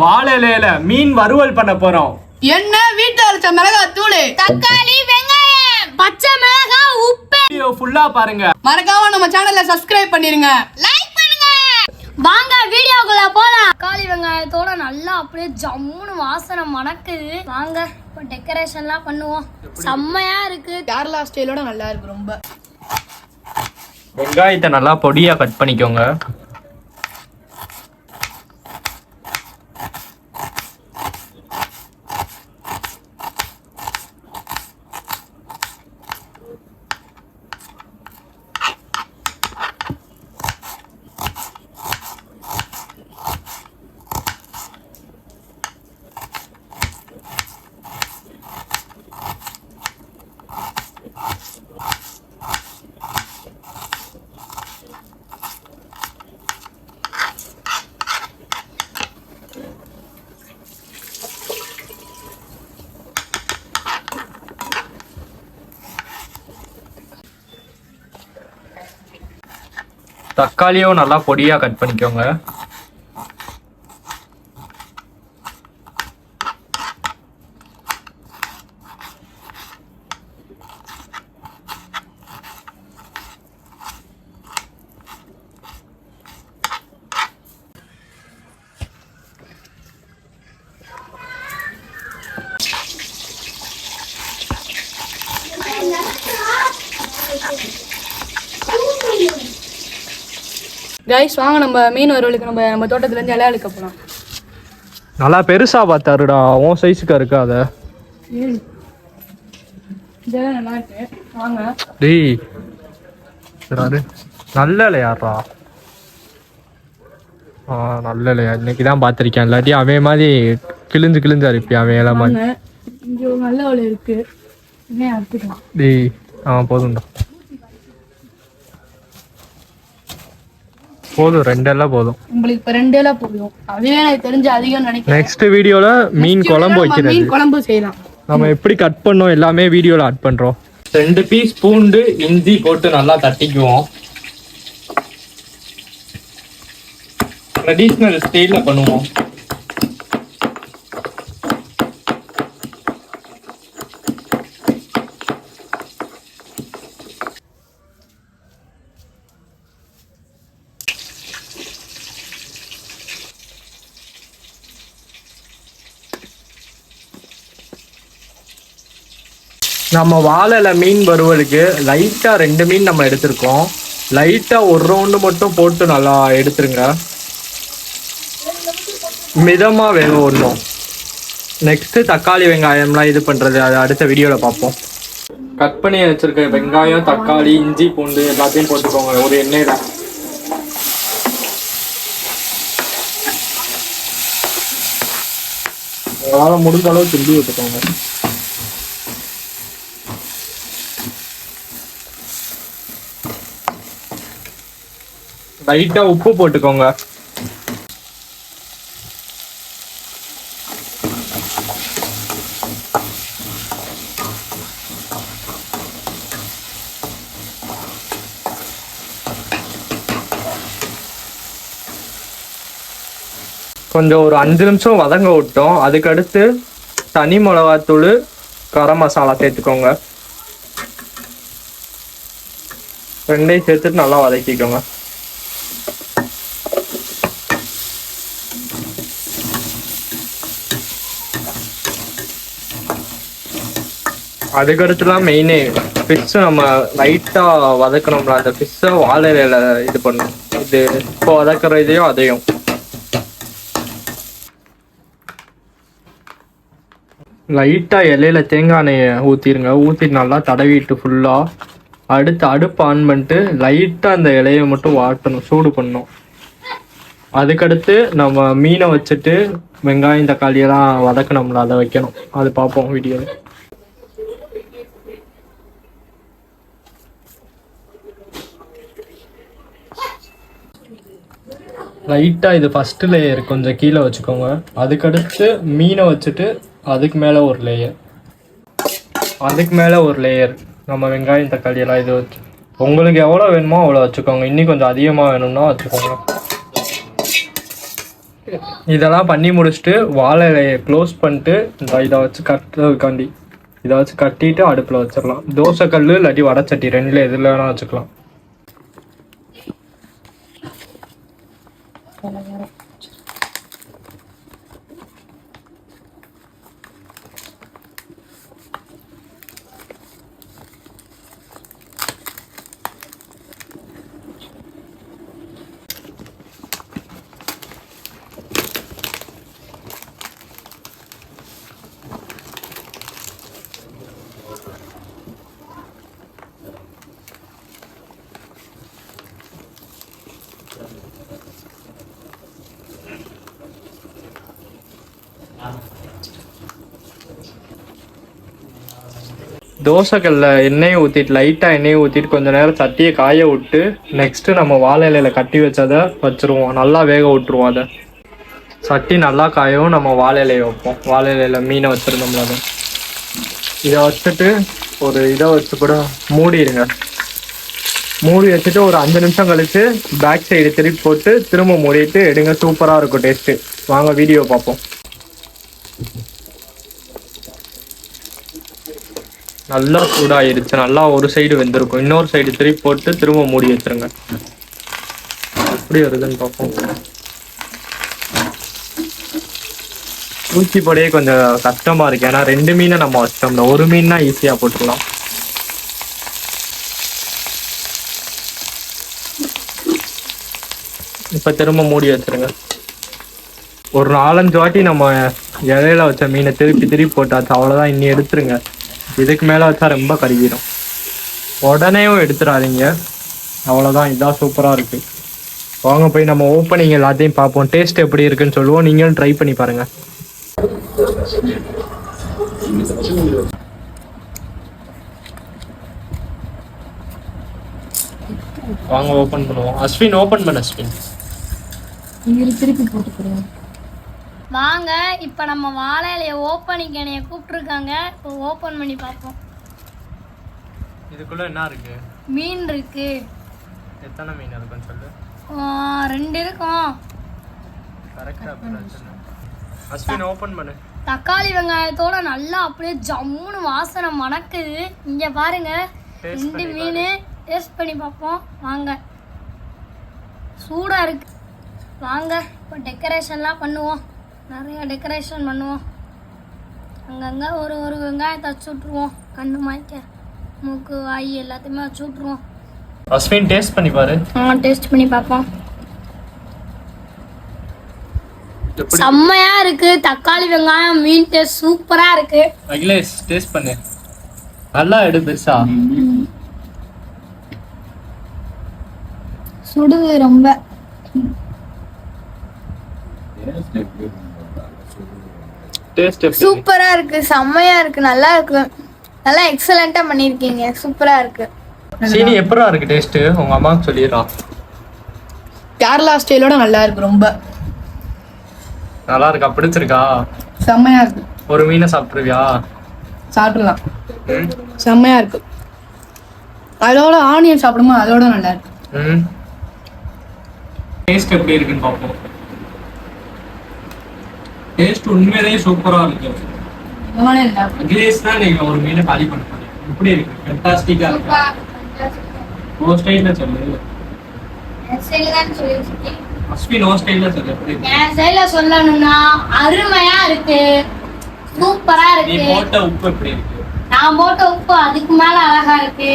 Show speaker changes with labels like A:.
A: வாழை இலையில மீன் வறுவல் பண்ண போறோம்.
B: என்ன வீட்டுல அரைச்ச மிளகாய் தூளு.
C: தக்காளி வெங்காயம் பச்சை மிளகாய் உப்பு.
A: வீடியோ ஃபுல்லா பாருங்க.
B: மறக்காம நம்ம சேனலை சப்ஸ்கிரைப் பண்ணிருங்க.
C: லைக் பண்ணுங்க. வாங்க வீடியோக்குள்ள போலாம். தக்காளி வெங்காயத்தோட நல்லா அப்படியே ஜம்முன்னு வாசனை மணக்குது. வாங்க இப்போ டெக்கரேஷன்லாம் பண்ணுவோம். செம்மையா இருக்கு.
B: கேரளா ஸ்டைலோட நல்லா இருக்கு ரொம்ப.
A: வெங்காயத்தை நல்லா பொடியா கட் பண்ணிக்கோங்க. தக்காளியும் நல்லா பொடியா கட் பண்ணிக்கோங்க.
B: கைஸ் வாங்க நம்ம மீன் வறுவலுக்கு நம்ம நம்ம தோட்டத்துல இருந்து இலையா எடுக்க போலாம்.
A: நல்லா பெருசா பார்த்தாருடா. உன் சைஸுக்கா
B: இதெல்லாம் நல்லா இருக்கு. வாங்க.
A: டேய். சரி நல்ல இல்லையாரா ஆ நல்ல இல்லையா இன்னைக்கு தான் பார்த்துருக்கேன். இல்லாட்டி அவன் மாதிரி கிழிஞ்சு கிழிஞ்சு அரிப்பியா அவன் இலை மாதிரி.
B: இங்க நல்ல இருக்கு.
A: டேய் ஆ போதும்டா. போதும் ரெண்டெல்லாம் போதும்.
B: உங்களுக்கு இப்ப ரெண்டு போதும். அதுவே எனக்கு தெரிஞ்சு அதிகம் நினைக்கிறேன்.
A: நெக்ஸ்ட் வீடியோல மீன் குழம்பு
B: நம்ம
A: வைக்கிறது.
B: மீன் குழம்பு செய்யலாம்.
A: நம்ம எப்படி கட் பண்ணோம் எல்லாமே வீடியோல ஆட் பண்றோம். ரெண்டு பீஸ் பூண்டு இஞ்சி போட்டு நல்லா தட்டிக்குவோம். ட்ரெடிஷ்னல் ஸ்டைல்ல பண்ணுவோம். நம்ம வாழைல மீன் வறுவலுக்கு லைட்டா ரெண்டு மீன் நம்ம எடுத்திருக்கோம். லைட்டா ஒரு ரவுண்டு மட்டும் போட்டு நல்லா எடுத்துருங்க. மிதமா வேக விடணும். நெக்ஸ்ட் தக்காளி வெங்காயம்லாம் இது பண்றது. அது அடுத்த வீடியோல பார்ப்போம். கட் பண்ணி வச்சிருக்க வெங்காயம் தக்காளி இஞ்சி பூண்டு எல்லாத்தையும் போட்டுக்கோங்க. ஒரு எண்ணெயில உங்களால் முடிஞ்ச அளவு கிண்டி விட்டுக்கோங்க. லைட்டா உப்பு போட்டுக்கோங்க. கொஞ்சம் ஒரு அஞ்சு நிமிஷம் வதங்க விட்டோம். அதுக்கடுத்து தனி மிளகாத்தூள் கரம் மசாலா சேர்த்துக்கோங்க. ரெண்டையும் சேர்த்துட்டு நல்லா வதக்கிக்கோங்க. அதுக்கடுத்துலாம் மெயினே ஃபிஷ் நம்ம லைட்டாக வதக்கணும்ல அந்த ஃபிஷ்ஷை வாழையில இது பண்ணணும். இது இப்போ வதக்குற இதையும் அதையும். லைட்டாக இலையில தேங்காய் எண்ணெயை ஊற்றிருங்க ஊற்றிட்டு நல்லா தடவிட்டு ஃபுல்லாக அடுத்து அடுப்பு ஆன் பண்ணிட்டு லைட்டாக அந்த இலையை மட்டும் வாட்டணும் சூடு பண்ணணும். அதுக்கடுத்து நம்ம மீனை வச்சுட்டு வெங்காயம் தக்காளி எல்லாம் வதக்கணும்ல அதை வைக்கணும். அது பார்ப்போம் வீடியோவில் லைட்டாக இது ஃபஸ்ட்டு லேயர் கொஞ்சம் கீழே வச்சுக்கோங்க. அதுக்கடுத்து மீனை வச்சுட்டு அதுக்கு மேலே ஒரு லேயர் அதுக்கு மேலே ஒரு லேயர் நம்ம வெங்காயம் தக்காளி எல்லாம் இது வச்சு. உங்களுக்கு எவ்வளோ வேணுமோ அவ்வளோ வச்சுக்கோங்க. இன்னும் கொஞ்சம் அதிகமாக வேணும்னா வச்சுக்கோங்க. இதெல்லாம் பண்ணி முடிச்சுட்டு வாழை இலையை க்ளோஸ் பண்ணிட்டு இந்த இதை வச்சு கட்டுறதுக்காண்டி. இதை வச்சு கட்டிட்டு அடுப்பில் வச்சிடலாம். தோசை கல் இல்லாட்டி வடச்சட்டி ரெண்டில் எதில் வேணால் வச்சுக்கலாம் தோசைக்கல்ல எண்ணெயை ஊற்றிட்டு லைட்டாக எண்ணெயை ஊற்றிட்டு கொஞ்ச நேரம் சட்டியை காய விட்டு நெக்ஸ்ட்டு நம்ம வாழை இலையில கட்டி வச்சதை வச்சுருவோம். நல்லா வேக விட்டுருவோம் அதை. சட்டி நல்லா காயவும் நம்ம வாழை இலையை வைப்போம். வாழை இலையில மீனை வச்சுருந்தோம்ல அதை. இதை வச்சுட்டு ஒரு இதை வச்சு கூட மூடிடுங்க. மூடி வச்சுட்டு ஒரு அஞ்சு நிமிஷம் கழித்து பேக் சைடு திருப்பி போட்டு திரும்ப மூடிட்டு எடுங்க. சூப்பராக இருக்கும் டேஸ்ட்டு வாங்க வீடியோ பார்ப்போம். நல்லா சூடாயிருச்சு. நல்லா ஒரு சைடு வெந்திருக்கும். இன்னொரு சைடு திருப்பி போட்டு திரும்ப மூடி வச்சிருங்க. எப்படி வருதுன்னு பார்ப்போம். ஊச்சி கொஞ்சம் கஷ்டமா இருக்கு. ஏன்னா ரெண்டு மீனை நம்ம வச்சிட்டோம்ல ஒரு மீன்னா ஈஸியா போட்டுக்கலாம். இப்ப திரும்ப மூடி வச்சிருங்க. ஒரு நாலஞ்சு வாட்டி நம்ம இலையில வச்ச மீனை திருப்பி திருப்பி போட்டாச்சு. அவ்வளவுதான். இன்னி எடுத்துருங்க. இதுக்கு மேல வச்சா ரொம்ப கருகிடும் உடனேவும் எடுத்துடாதீங்க. அவ்வளோதான் இதான் சூப்பராக இருக்கு. வாங்க போய் நம்ம ஓப்பனிங் எல்லாத்தையும் பார்ப்போம். டேஸ்ட் எப்படி இருக்குன்னு சொல்லுவோம். நீங்களும் ட்ரை பண்ணி பாருங்க. வாங்க ஓபன் பண்ணுவோம். அஸ்வின் ஓபன் பண்ண அஸ்வின்.
B: திருப்பி போட்டுக்கிறேன்.
C: வாங்க இப்போ நம்ம வாழை இலைய ஓப்பனிங் என்னைய கூப்பிட்டுருக்காங்க. இப்போ ஓப்பன் பண்ணி பார்ப்போம்.
A: இதுக்குள்ள என்ன இருக்கு?
C: மீன் இருக்கு.
A: எத்தனை மீன் இருக்குன்னு சொல்லு.
C: ரெண்டு இருக்கும்.
A: கரெக்டா அஸ்வின் ஓபன் பண்ணு
C: தக்காளி வெங்காயத்தோட நல்லா அப்படியே ஜம்முன்னு வாசனை மணக்குது. இங்க பாருங்க ரெண்டு மீன் டேஸ்ட் பண்ணி பார்ப்போம். வாங்க. சூடா இருக்கு. வாங்க இப்போ டெக்கரேஷன்லாம் பண்ணுவோம். நிறைய டெக்கரேஷன் பண்ணுவோம். அங்கங்க ஒரு ஒரு வெங்காயத்தை வச்சு விட்ருவோம் கண்ணு மாய்க்க மூக்கு வாய் எல்லாத்தையுமே வச்சு விட்ருவோம்
A: அஸ்வின் டேஸ்ட் பண்ணி பாரு.
C: ஆ டேஸ்ட் பண்ணி பார்ப்போம். செம்மையா இருக்கு. தக்காளி வெங்காயம் மீன் டேஸ்ட் சூப்பரா இருக்கு.
A: அகிலேஷ் டேஸ்ட் பண்ணு. நல்லா எடு பெருசா.
B: சுடுது ரொம்ப. சூப்பரா இருக்கு செம்மையா இருக்கு நல்லா இருக்கு. நல்லா எக்ஸலண்டா பண்ணிருக்கீங்க சூப்பரா இருக்கு.
A: சீனி எப்படா இருக்கு டேஸ்ட் உங்க அம்மாவுக்கு சொல்லிடுறான்
B: கேரளா ஸ்டைலோட நல்லா இருக்கு ரொம்ப.
A: நல்லா இருக்கா? பிடிச்சிருக்கா?
B: செம்மையா இருக்கு.
A: ஒரு மீனை சாப்பிட்டுருவியா
B: சாப்பிடலாம். செம்மையா இருக்கு. அதோட ஆனியன் சாப்பிடும்போது அதோட நல்லா இருக்கு.
A: ம்? டேஸ்ட் எப்படி இருக்குன்னு பார்ப்போம். டேஸ்ட் உண்மையிலேயே சூப்பரா இருக்கு. அகிலேஷ் தான் நீங்க ஒரு மீனை காலி பண்ண போறீங்க எப்படி இருக்கு? ஃபென்டாஸ்டிக்கா இருக்கு. நோ ஸ்டைல்ல சொல்லு. அஸ்வி நோ ஸ்டைல்ல சொல்லு?
C: என் சைட்ல சொல்லணும்னா அருமையா இருக்கு. சூப்பரா
A: நீ
C: இருக்கு.
A: போட்ட உப்பு எப்படி இருக்கு?
C: நான் போட்ட உப்பு அதுக்கு மேல அழகா இருக்கு.